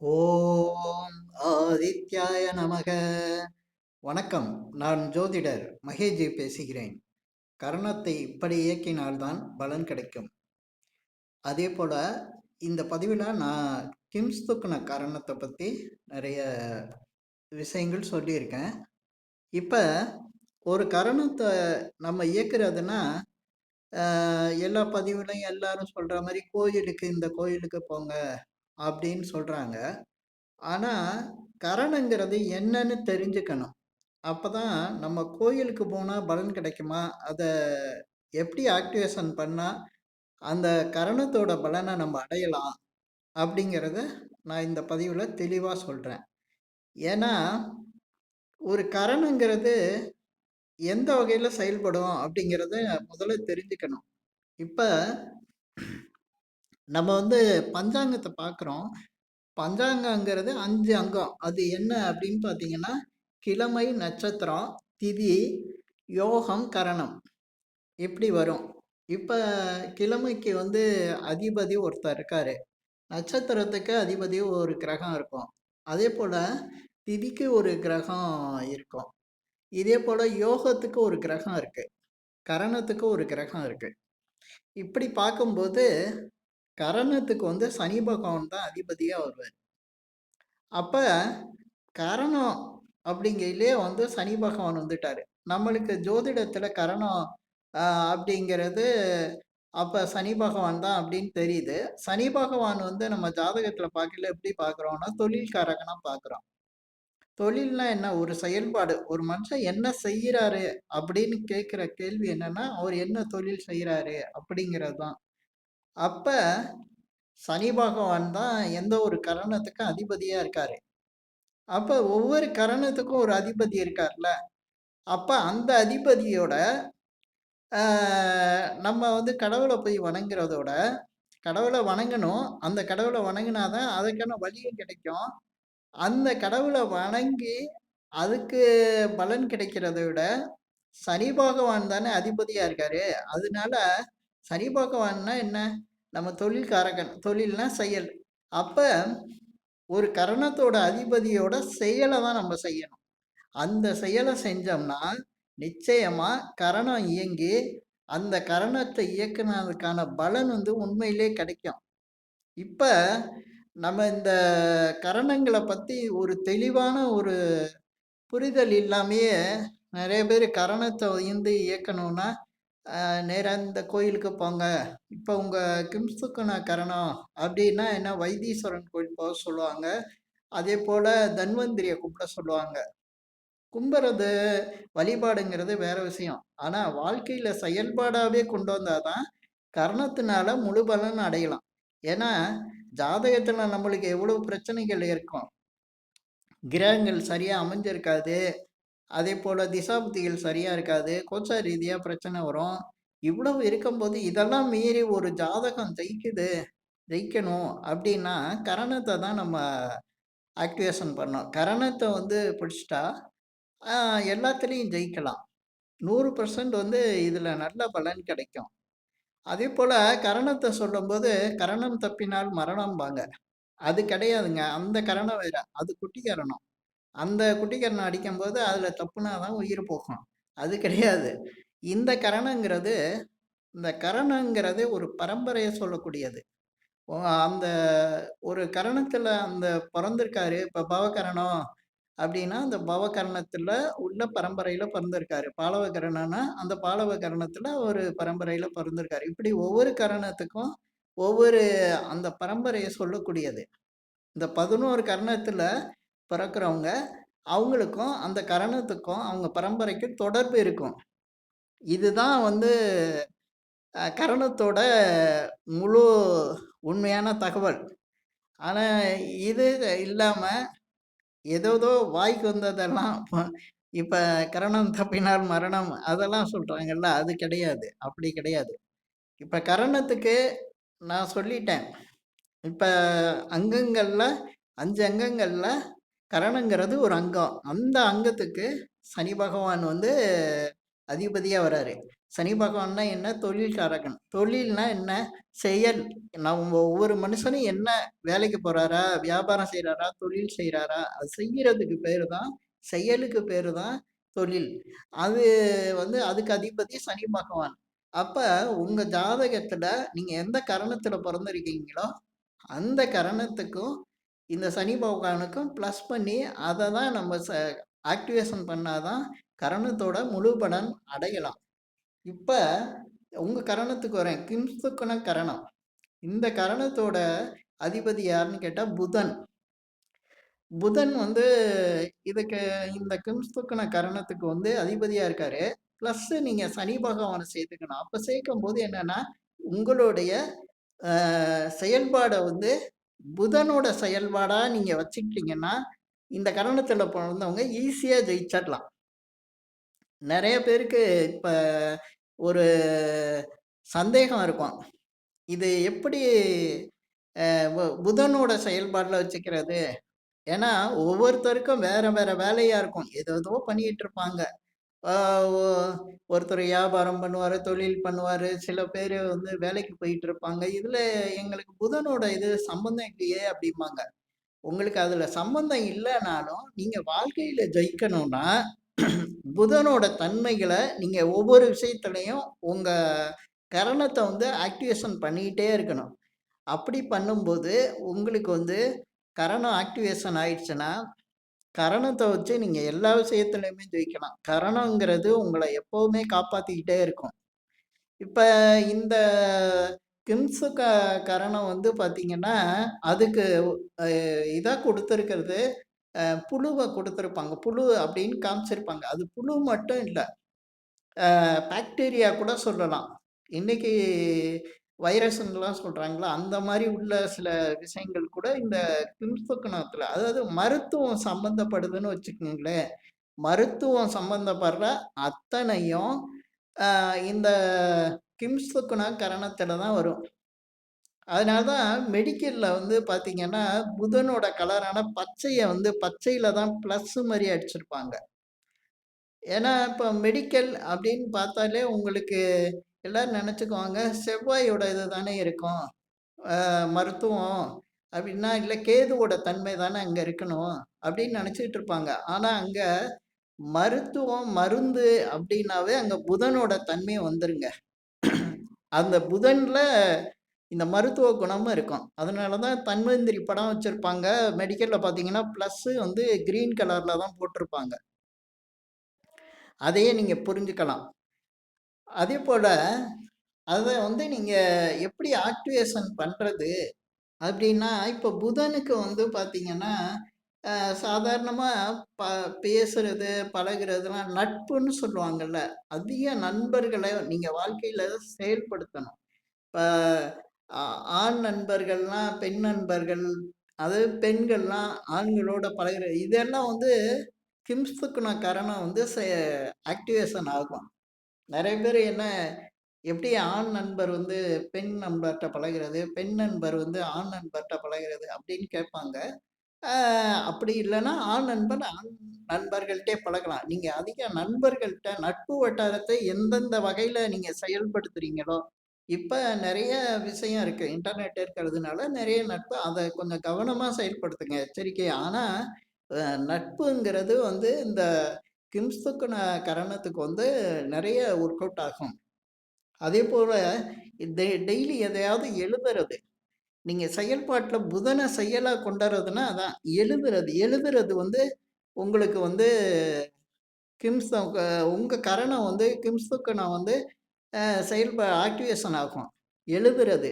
ஓம் ஆதித்யாய நமக. வணக்கம். நான் ஜோதிடர் மகேஜி பேசுகிறேன். கரணத்தை இப்படி இயக்கினால்தான் பலன் கிடைக்கும். அதே போல் இந்த பதிவில் நான் கிம்ஸ் துக்குன கரணத்தை பற்றி நிறைய விஷயங்கள் சொல்லியிருக்கேன். இப்போ ஒரு கரணத்தை நம்ம இயக்குறதுன்னா எல்லா பதிவுலையும் எல்லாரும் சொல்கிற மாதிரி கோயிலுக்கு இந்த கோயிலுக்கு போங்க. அப்படின்னு சொல்கிறாங்க ஆனால் கரணங்கிறது என்னன்னு தெரிஞ்சுக்கணும். அப்போ தான் நம்ம கோயிலுக்கு போனால் பலன் கிடைக்குமா? அதை எப்படி ஆக்டிவேஷன் பண்ணால் அந்த கரணத்தோட பலனை நம்ம அடையலாம் அப்படிங்கிறத நான் இந்த பதிவில் தெளிவாக சொல்கிறேன் ஏன்னா ஒரு கரணங்கிறது எந்த வகையில் செயல்படும் அப்படிங்கிறத முதல்ல தெரிஞ்சுக்கணும். இப்போ நம்ம வந்து பஞ்சாங்கத்தை பார்க்குறோம். பஞ்சாங்கங்கிறது அஞ்சு அங்கம். அது என்ன அப்படின்னு பார்த்தீங்கன்னா கிழமை நட்சத்திரம் திதி யோகம் கரணம். இப்படி வரும்? இப்போ கிழமைக்கு வந்து அதிபதி ஒருத்தர் இருக்கார். நட்சத்திரத்துக்கு அதிபதி ஒரு கிரகம் இருக்கும். அதே போல் திதிக்கு ஒரு கிரகம் இருக்கும். இதே போல் யோகத்துக்கு ஒரு கிரகம் இருக்குது கரணத்துக்கு ஒரு கிரகம் இருக்குது இப்படி பார்க்கும்போது கரணத்துக்கு வந்து சனி பகவான் தான் அதிபதியாக வருவார். அப்போ கரணம் அப்படிங்கிறதுலே வந்து சனி பகவான் வந்துட்டார். நம்மளுக்கு ஜோதிடத்தில் கரணம் அப்படிங்கிறது அப்போ சனி பகவான் தான் அப்படின்னு தெரியுது. சனி பகவான் வந்து நம்ம ஜாதகத்தில் பார்க்கல எப்படி பார்க்குறோம்னா தொழில்காரகனாக பார்க்குறோம். தொழில்னா என்ன? ஒரு செயல்பாடு. ஒரு மனுஷன் என்ன செய்கிறாரு அப்படின்னு கேட்குற கேள்வி என்னன்னா அவர் என்ன தொழில் செய்கிறாரு அப்படிங்கிறது தான். அப்போ சனி பகவான் தான் எந்த ஒரு கரணத்துக்கும் அதிபதியாக இருக்கார். அப்போ ஒவ்வொரு கரணத்துக்கும் ஒரு அதிபதி இருக்கார்ல. அப்போ அந்த அதிபதியோட நம்ம வந்து கடவுளை போய் வணங்குறதோட கடவுளை வணங்கணும். அந்த கடவுளை வணங்கினாதான் அதுக்கான வழியும் கிடைக்கும். அந்த கடவுளை வணங்கி அதுக்கு பலன் கிடைக்கிறத விட சனி பகவான் தானே அதிபதியாக இருக்காரு. அதனால சனி பகவான்னா என்ன? நம்ம தொழில்காரகன் தொழில்னா செயல். அப்போ ஒரு கரணத்தோட அதிபதியோட செயலை தான் நம்ம செய்யணும். அந்த செயலை செஞ்சோம்னா நிச்சயமாக கரணம் இயங்கி அந்த கரணத்தை இயக்குனதுக்கான பலன் வந்து உண்மையிலே கிடைக்கும். இப்போ நம்ம இந்த கரணங்களை பற்றி ஒரு தெளிவான ஒரு புரிதல் இல்லாமையே நிறைய பேர் கரணத்தை வந்து இயக்கணும்னா நேராக இந்த கோயிலுக்கு போங்க. இப்போ உங்கள் கிம்சுக்குன கரணம் அப்படின்னா என்ன? வைத்தீஸ்வரன் கோயில் போக சொல்லுவாங்க. அதே போல் தன்வந்திரியை கூப்பிட சொல்லுவாங்க. கும்புறது வழிபாடுங்கிறது வேற விஷயம். ஆனால் வாழ்க்கையில் செயல்பாடாகவே கொண்டு வந்தால் தான் கரணத்தினால முழு பலன் அடையலாம். ஏன்னா ஜாதகத்தில் நம்மளுக்கு எவ்வளோ பிரச்சனைகள் இருக்கும். கிரகங்கள் சரியாக அமைஞ்சிருக்காது. அதே போல் திசாபுத்திகள் சரியாக இருக்காது. கோச்சா ரீதியாக பிரச்சனை வரும். இவ்வளவு இருக்கும்போது இதெல்லாம் மீறி ஒரு ஜாதகம் ஜெயிக்குது ஜெயிக்கணும் அப்படின்னா கரணத்தை தான் நம்ம ஆக்டிவேஷன் பண்ணோம் கரணத்தை வந்து பிடிச்சிட்டா எல்லாத்துலேயும் ஜெயிக்கலாம். நூறு பர்சன்ட் வந்து இதில் நல்ல பலன் கிடைக்கும். அதே போல் கரணத்தை சொல்லும்போது கரணம் தப்பினால் மரணம்பாங்க. அது கிடையாதுங்க. அந்த கரணம் வேற. அது குட்டி கரணம் அந்த குட்டிக்கரணம் அடிக்கும்போது அதில் தப்புனா தான் உயிர் போகும். அது கிடையாது. இந்த கரணங்கிறது இந்த கரணங்கிறது ஒரு பரம்பரையை சொல்லக்கூடியது. அந்த ஒரு கரணத்தில் அந்த பிறந்திருக்காரு இப்போ பவகரணம் அப்படின்னா அந்த பவகரணத்தில் உள்ள பரம்பரையில் பிறந்திருக்காரு. பாலவ கரணம்னா அந்த பாலவ கரணத்தில் ஒரு பரம்பரையில் பிறந்திருக்காரு. இப்படி ஒவ்வொரு கரணத்துக்கும் ஒவ்வொரு அந்த பரம்பரையை சொல்லக்கூடியது. இந்த பதினோரு கரணத்தில் பிறக்கிறவங்க அவங்களுக்கும் அந்த கரணத்துக்கும் அவங்க பரம்பரைக்கும் தொடர்பு இருக்கும். இதுதான் வந்து கரணத்தோட முழு உண்மையான தகவல். ஆனால் இது இல்லாமல் ஏதோதோ வாய்க்கு வந்ததெல்லாம் இப்போ கரணம் தப்பினால் மரணம் அதெல்லாம் சொல்கிறாங்கல்ல அது கிடையாது. அப்படி கிடையாது. இப்போ கரணத்துக்கு நான் சொல்லிட்டேன். இப்போ அங்கங்களில் அஞ்சு அங்கங்களில் கரணங்கிறது ஒரு அங்கம். அந்த அங்கத்துக்கு சனி பகவான் வந்து அதிபதியா வராரு. சனி பகவான்னா என்ன? தொழில் காரகன். தொழில்னா என்ன? செயல். நம்ம ஒவ்வொரு மனுஷனும் என்ன வேலைக்கு போறாரா? வியாபாரம் செய்கிறாரா தொழில் செய்கிறாரா அது செய்யறதுக்கு பேரு தான் செயலுக்கு பேரு தான் தொழில். அது வந்து அதுக்கு அதிபதி சனி பகவான். அப்ப உங்க ஜாதகத்துல நீங்க எந்த கரணத்துல பிறந்திருக்கீங்களோ அந்த கரணத்துக்கும் இந்த சனி பகவானுக்கும் ப்ளஸ் பண்ணி அதை தான் நம்ம ச ஆக்டிவேஷன் பண்ணாதான் கரணத்தோட முழு பலன் அடையலாம். இப்போ உங்கள் கரணத்துக்கு வரேன். கிம்சுக்குன கரணம். இந்த கரணத்தோட அதிபதி யாருன்னு கேட்டால் புதன். புதன் வந்து இதுக்கு இந்த கிம்சுக்குன கரணத்துக்கு வந்து அதிபதியாக இருக்காரு. ப்ளஸ்ஸு நீங்கள் சனி பகவானை சேர்த்துக்கணும். அப்போ சேர்க்கும் போது என்னென்னா உங்களுடைய செயல்பாடை வந்து புதனோட செயல்பாடா நீங்க வச்சுக்கிட்டீங்கன்னா இந்த கரணத்துல பிறந்தவங்க ஈஸியா ஜெயிச்சிடலாம் நிறைய பேருக்கு இப்ப ஒரு சந்தேகம் இருக்கும். இது எப்படி புதனோட செயல்பாடுல வச்சுக்கிறது? ஏன்னா ஒவ்வொருத்தருக்கும் வேற வேற வேலையா இருக்கும். ஏதோ பண்ணிட்டு இருப்பாங்க. ஒருத்தர் வியாபாரம் பண்ணுவார் தொழில் பண்ணுவார் சில பேர் வந்து வேலைக்கு போயிட்டு இருப்பாங்க இதில் எங்களுக்கு புதனோட இது சம்பந்தம் இல்லையே அப்படிம்பாங்க. உங்களுக்கு அதில் சம்பந்தம் இல்லைனாலும் நீங்கள் வாழ்க்கையில் ஜெயிக்கணும்னா புதனோட தன்மைகளை நீங்கள் ஒவ்வொரு விஷயத்துலையும் உங்கள் கரணத்தை வந்து ஆக்டிவேஷன் பண்ணிக்கிட்டே இருக்கணும். அப்படி பண்ணும்போது உங்களுக்கு வந்து கரணம் ஆக்டிவேஷன் ஆயிடுச்சுன்னா கரணத்தை வச்சு நீங்கள் எல்லா விஷயத்துலையுமே ஜெயிக்கலாம். கரணங்கிறது உங்களை எப்போவுமே காப்பாற்றிக்கிட்டே இருக்கும். இப்போ இந்த கிம்ஸு க கரணம் வந்து பார்த்தீங்கன்னா அதுக்கு இதாக கொடுத்துருக்கிறது புழுவை கொடுத்துருப்பாங்க. புழு அப்படின்னு காமிச்சிருப்பாங்க. அது புழு மட்டும் இல்லை. பாக்டீரியா கூட சொல்லலாம். இன்னைக்கு வைரஸ்ன்னுலாம் சொல்கிறாங்களா அந்த மாதிரி உள்ள சில விஷயங்கள் கூட இந்த கிம்ஸ்பக்கணத்தில் அதாவது மருத்துவம் சம்மந்தப்படுதுன்னு வச்சுக்கோங்களேன். மருத்துவம் சம்மந்தப்படுற அத்தனையும் இந்த கிம்ஸ்துக்குண கரணத்தில் தான் வரும். அதனால தான் மெடிக்கலில் வந்து பார்த்தீங்கன்னா புதனோட கலரான பச்சையை வந்து பச்சையில் தான் ப்ளஸ் மாதிரி அடிச்சிருப்பாங்க. ஏன்னா இப்போ மெடிக்கல் அப்படின்னு பார்த்தாலே உங்களுக்கு எல்லாரும் நினச்சிக்குவாங்க செவ்வாயோட இது தானே இருக்கும் மருத்துவம் அப்படின்னா இல்லை கேதுவோட தன்மை தானே அங்கே இருக்கணும் அப்படின்னு நினச்சிக்கிட்டு இருப்பாங்க. ஆனால் அங்கே மருத்துவம் மருந்து அப்படின்னாவே அங்கே புதனோட தன்மை வந்துருங்க. அந்த புதனில் இந்த மருத்துவ குணமும் இருக்கும். அதனால தான் தன்வந்திரி படம் வச்சுருப்பாங்க. மெடிக்கலில் பார்த்தீங்கன்னா ப்ளஸ்ஸு வந்து க்ரீன் கலரில் தான் போட்டிருப்பாங்க. அதையே நீங்கள் புரிஞ்சுக்கலாம். அதே போல் அதை வந்து நீங்கள் எப்படி ஆக்டிவேஷன் பண்ணுறது அப்படின்னா இப்போ புதனுக்கு வந்து பார்த்தீங்கன்னா சாதாரணமாக ப பேசுறது பழகிறதுலாம் நட்புன்னு சொல்லுவாங்கல்ல அதிக நண்பர்களை நீங்கள் வாழ்க்கையில் செயல்படுத்தணும். இப்போ ஆண் நண்பர்கள்லாம் பெண் நண்பர்கள் அது பெண்கள்லாம் ஆண்களோட பழகிற இதெல்லாம் வந்து கிம்ஸ்துக்குன கரணம் வந்து ஆக்டிவேஷன் ஆகும். நிறைய பேர் என்ன எப்படி ஆண் நண்பர் வந்து பெண் நண்பர்கிட்ட பழகிறது பெண் நண்பர் வந்து ஆண் நண்பர்கிட்ட பழகிறது அப்படின்னு கேட்பாங்க. அப்படி இல்லைன்னா ஆண் நண்பர் ஆண் நண்பர்கள்ட்டே பழகலாம். நீங்கள் அதிக நண்பர்கள்ட்ட நட்பு வட்டாரத்தை எந்தெந்த வகையில் நீங்கள் செயல்படுத்துறீங்களோ இப்போ நிறைய விஷயம் இருக்குது இன்டர்நெட் இருக்கிறதுனால நிறைய நட்பு அதை கொஞ்சம் கவனமாக செயல்படுத்துங்க. எச்சரிக்கை ஆனால் நட்புங்கிறது வந்து இந்த கிம்ஸ்துக்குன கரணத்துக்கு வந்து நிறைய ஒர்க் அவுட் ஆகும். அதே போல் டெய்லி எதையாவது எழுதுறது. நீங்கள் செயல்பாட்டில் புதனை செயலாக கொண்டுறதுன்னா அதான் எழுதுறது. எழுதுறது வந்து உங்களுக்கு வந்து கிம்ஸ் உங்கள் கரணம் வந்து கிம்ஸ்துக்கணம் வந்து செயல்பா ஆக்டிவேஷன் ஆகும். எழுதுறது.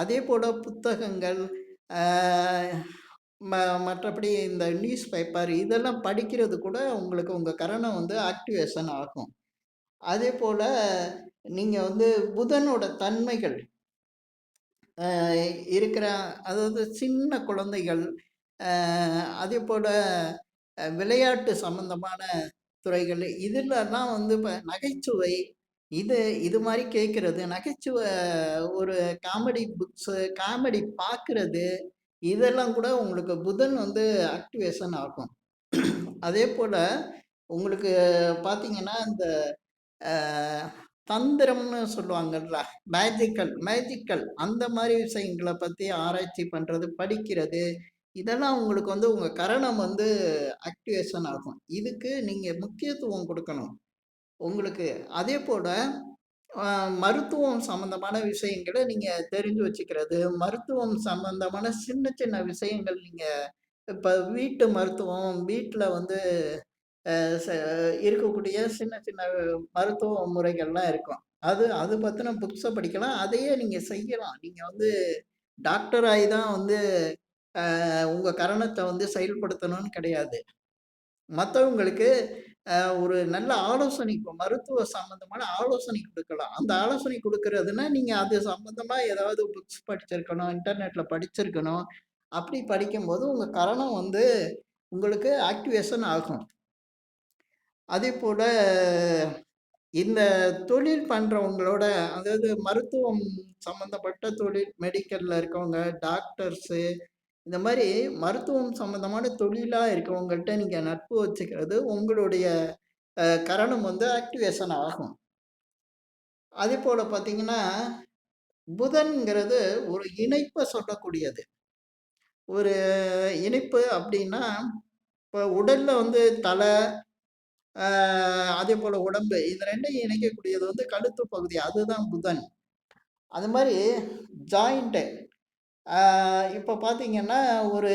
அதே போல் புத்தகங்கள் ம மற்றபடி இந்த நியூஸ் பேப்பர் இதெல்லாம் படிக்கிறது கூட உங்களுக்கு உங்கள் கரணம் வந்து ஆக்டிவேஷன் ஆகும். அதே போல் நீங்கள் வந்து புதனோட தன்மைகள் இருக்கிற அதாவது சின்ன குழந்தைகள் அதே போல் விளையாட்டு சம்மந்தமான துறைகள் இதிலெல்லாம் வந்து இப்போ நகைச்சுவை இது இது மாதிரி கேட்குறது. நகைச்சுவை ஒரு காமெடி புக்ஸு காமெடி பார்க்குறது இதெல்லாம் கூட உங்களுக்கு புதன் வந்து ஆக்டிவேஷன் ஆகும் அதே போல் உங்களுக்கு பார்த்தீங்கன்னா இந்த தந்திரம்னு சொல்லுவாங்கல்ல. மேஜிக்கல் மேஜிக்கல் அந்த மாதிரி விஷயங்களை பற்றி ஆராய்ச்சி பண்ணுறது படிக்கிறது, இதெல்லாம் உங்களுக்கு வந்து உங்கள் கரணம் வந்து ஆக்டிவேஷன் ஆகும். இதுக்கு நீங்கள் முக்கியத்துவம் கொடுக்கணும் உங்களுக்கு அதே போல் மருத்துவம் சம்மந்தமான விஷயங்களை நீங்க தெரிஞ்சு வச்சுக்கிறது, மருத்துவம் சம்மந்தமான சின்ன சின்ன விஷயங்கள் நீங்க இப்ப வீட்டு மருத்துவம், வீட்டில் வந்து ச இருக்கக்கூடிய சின்ன சின்ன மருத்துவ முறைகள்லாம் இருக்கும். அது அது பத்தின புக்ஸை படிக்கலாம். அதையே நீங்க செய்யலாம். நீங்க வந்து டாக்டர் ஆகி தான் வந்து உங்கள் உங்க வந்து செயல்படுத்தணும்னு கிடையாது. மற்றவங்களுக்கு ஒரு நல்ல ஆலோசனை மருத்துவ சம்மந்தமான ஆலோசனை கொடுக்கலாம் அந்த ஆலோசனை குடுக்குறதுன்னா, நீங்க அது சம்பந்தமா ஏதாவது புக்ஸ் படிச்சிருக்கணும், இன்டர்நெட்ல படிச்சிருக்கணும். அப்படி படிக்கும்போது உங்க கரணம் வந்து உங்களுக்கு ஆக்டிவேஷன் ஆகும். அதே போல இந்த தொழில் பண்றவங்களோட அதாவது மருத்துவம் சம்மந்தப்பட்ட தொழில், மெடிக்கல்ல இருக்கவங்க, டாக்டர்ஸு இந்த மாரி மருத்துவம் சம்மந்தமான தொழிலா இருக்கவங்கள்ட்ட நீங்க நட்பு வச்சுக்கிறது, உங்களுடைய அ கரணம் வந்து ஆக்டிவேஷன் ஆகும். அதேபோல பார்த்தீங்கன்னா, புதன்ங்கிறது ஒரு இணைப்ப சொல்லக்கூடியது. ஒரு இணைப்பு அப்டின்னா, இப்ப உடல்ல வந்து தலை அ அதேபோல உடம்பு இது 2யும் இணைக்கக்கூடியது வந்து கழுத்து பகுதி. அதுதான் புதன். அது மாரி ஜாயிண்ட்டு. இப்போ பார்த்தீங்கன்னா, ஒரு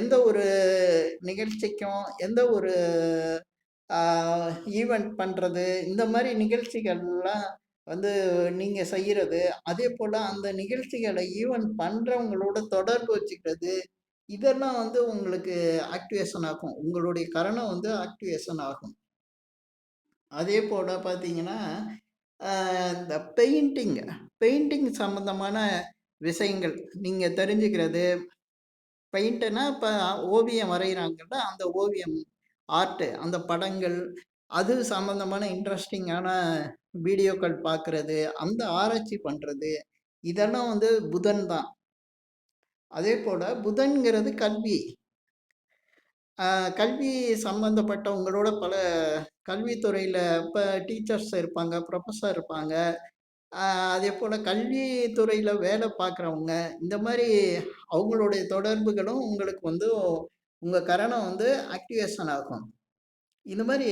எந்த ஒரு நிகழ்ச்சிக்கும், எந்த ஒரு ஈவெண்ட் பண்ணுறது இந்த மாதிரி நிகழ்ச்சிகள்லாம் வந்து நீங்கள் செய்கிறது அதே போல் அந்த நிகழ்ச்சிகளை ஈவெண்ட் பண்ணுறவங்களோட தொடர்பு வச்சுக்கிறது, இதெல்லாம் வந்து உங்களுக்கு ஆக்டிவேஷன் ஆகும். உங்களுடைய கரணம் வந்து ஆக்டிவேஷன் ஆகும். அதேபோல பார்த்தீங்கன்னா, இந்த பெயிண்டிங் பெயிண்டிங் சம்மந்தமான விஷயங்கள் நீங்க தெரிஞ்சுக்கிறது. பெயிண்ட்னா இப்ப ஓவியம் வரைகிறாங்கன்னா அந்த ஓவியம், ஆர்ட் அந்த படங்கள், அது சம்மந்தமான இன்ட்ரெஸ்டிங்கான வீடியோக்கள் பார்க்குறது, அந்த ஆராய்ச்சி பண்றது, இதெல்லாம் வந்து புதன் தான். அதே போல் புதன்ங்கிறது கல்வி. கல்வி சம்மந்தப்பட்டவங்களோட பல கல்வித்துறையில் இப்போ டீச்சர்ஸ் இருப்பாங்க, ப்ரொஃபஸர் இருப்பாங்க. அதே போல் கல்வித்துறையில் வேலை பார்க்குறவங்க, இந்த மாதிரி அவங்களுடைய தொடர்புகளும் உங்களுக்கு வந்து உங்கள் கரணம் வந்து ஆக்டிவேஷன் ஆகும். இந்த மாதிரி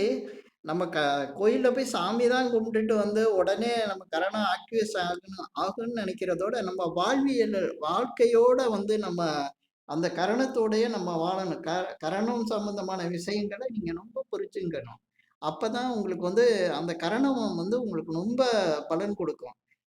நம்ம க கோயிலில் போய் சாமி தான் கும்பிட்டுட்டு வந்து உடனே நம்ம கரணம் ஆக்டிவேஷன் ஆகணும் ஆகும்னு நினைக்கிறதோட நம்ம வாழ்வியல் வாழ்க்கையோட வந்து நம்ம அந்த கரணத்தோடயே நம்ம வாழணும். க கரணம் சம்மந்தமான விஷயங்கள நீங்கள் ரொம்ப அப்போ அப்பதான் உங்களுக்கு வந்து அந்த கரணம் வந்து உங்களுக்கு ரொம்ப பலன் கொடுக்கும்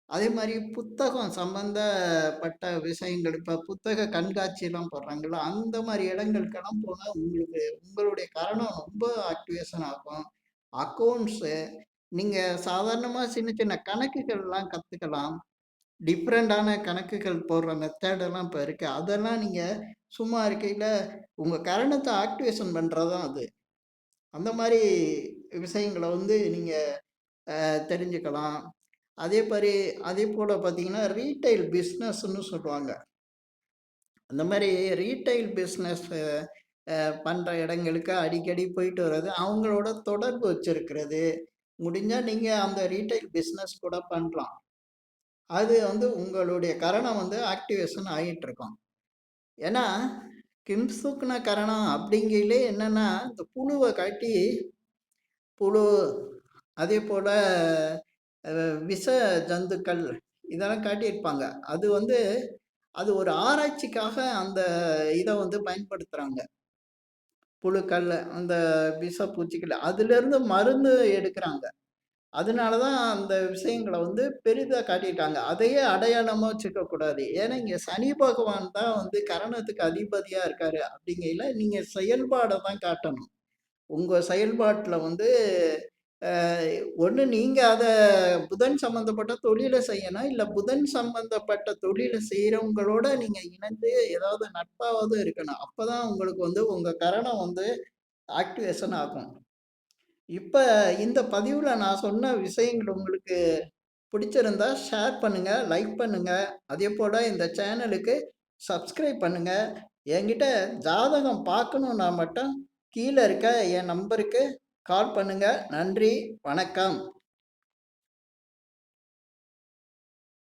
அதே மாதிரி புத்தகம் சம்பந்தப்பட்ட விஷயங்கள், இப்ப புத்தக கண்காட்சிலாம் போடுறாங்கல்ல, அந்த மாதிரி இடங்களுக்கெல்லாம் போனா உங்களுக்கு உங்களுடைய கரணம் ரொம்ப ஆக்டிவேஷன் ஆகும். அக்கௌண்ட்ஸு நீங்க சாதாரணமாக சின்ன சின்ன கணக்குகள்லாம் கத்துக்கலாம். டிஃப்ரெண்டான கணக்குகள் போடுற மெத்தட் எல்லாம் இருக்குது இருக்கு. அதெல்லாம் நீங்க சும்மா இருக்கையில உங்க கரணத்தை ஆக்டிவேஷன் பண்றது தான் அது. அந்த மாதிரி விஷயங்களை வந்து நீங்கள் தெரிஞ்சுக்கலாம். அதே மாதிரி அதே போல் பார்த்தீங்கன்னா, ரீட்டைல் பிஸ்னஸ்ன்னு சொல்லுவாங்க. அந்த மாதிரி ரீட்டைல் பிஸ்னஸ் பண்ணுற இடங்களுக்கு அடிக்கடி போயிட்டு வர்றது, அவங்களோட தொடர்பு வச்சுருக்கிறது முடிஞ்சால் நீங்கள் அந்த ரீட்டைல் பிஸ்னஸ் கூட பண்ணலாம் அது வந்து உங்களுடைய கரணம் வந்து ஆக்டிவேஷன் ஆயிட்டுருக்கும். ஏன்னா, கிம்சுக்ன கரணம் அப்படிங்கிறதுலே என்னென்னா இந்த புழுவை காட்டி புழு, அதே போல் விஷ ஜந்துக்கள் இதெல்லாம் காட்டியிருப்பாங்க. அது வந்து அது ஒரு ஆராய்ச்சிக்காக அந்த இதை வந்து பயன்படுத்துகிறாங்க புழுக்கள், அந்த விஷ பூச்சிகள் அதுலேருந்து மருந்து எடுக்கிறாங்க அதனால தான் அந்த விஷயங்களை வந்து பெரிதாக காட்டிட்டாங்க அதையே அடையாளமாக வச்சுக்கக்கூடாது ஏன்னா, இங்கே சனி பகவான் தான் வந்து கரணத்துக்கு அதிபதியாக இருக்காரு. அப்படிங்கையில நீங்கள் செயல்பாடை தான் காட்டணும். உங்கள் செயல்பாட்டில் வந்து ஒன்று நீங்கள் அதை புதன் சம்மந்தப்பட்ட தொழிலை செய்யணும். இல்லை புதன் சம்மந்தப்பட்ட தொழிலை செய்கிறவங்களோட நீங்கள் இணைந்து ஏதாவது நட்பாவது இருக்கணும். அப்போ தான் உங்களுக்கு வந்து உங்கள் கரணம் வந்து ஆக்டிவேஷன் ஆகும். இப்போ இந்த பதிவில் நான் சொன்ன விஷயங்கள் உங்களுக்கு பிடிச்சிருந்தா ஷேர் பண்ணுங்கள் லைக் பண்ணுங்கள் அதே போல் இந்த சேனலுக்கு சப்ஸ்கிரைப் பண்ணுங்கள் என்கிட்ட ஜாதகம் பார்க்கணுன்னா மட்டும் கீழே இருக்க என் நம்பருக்கு கால் பண்ணுங்கள் நன்றி. வணக்கம்.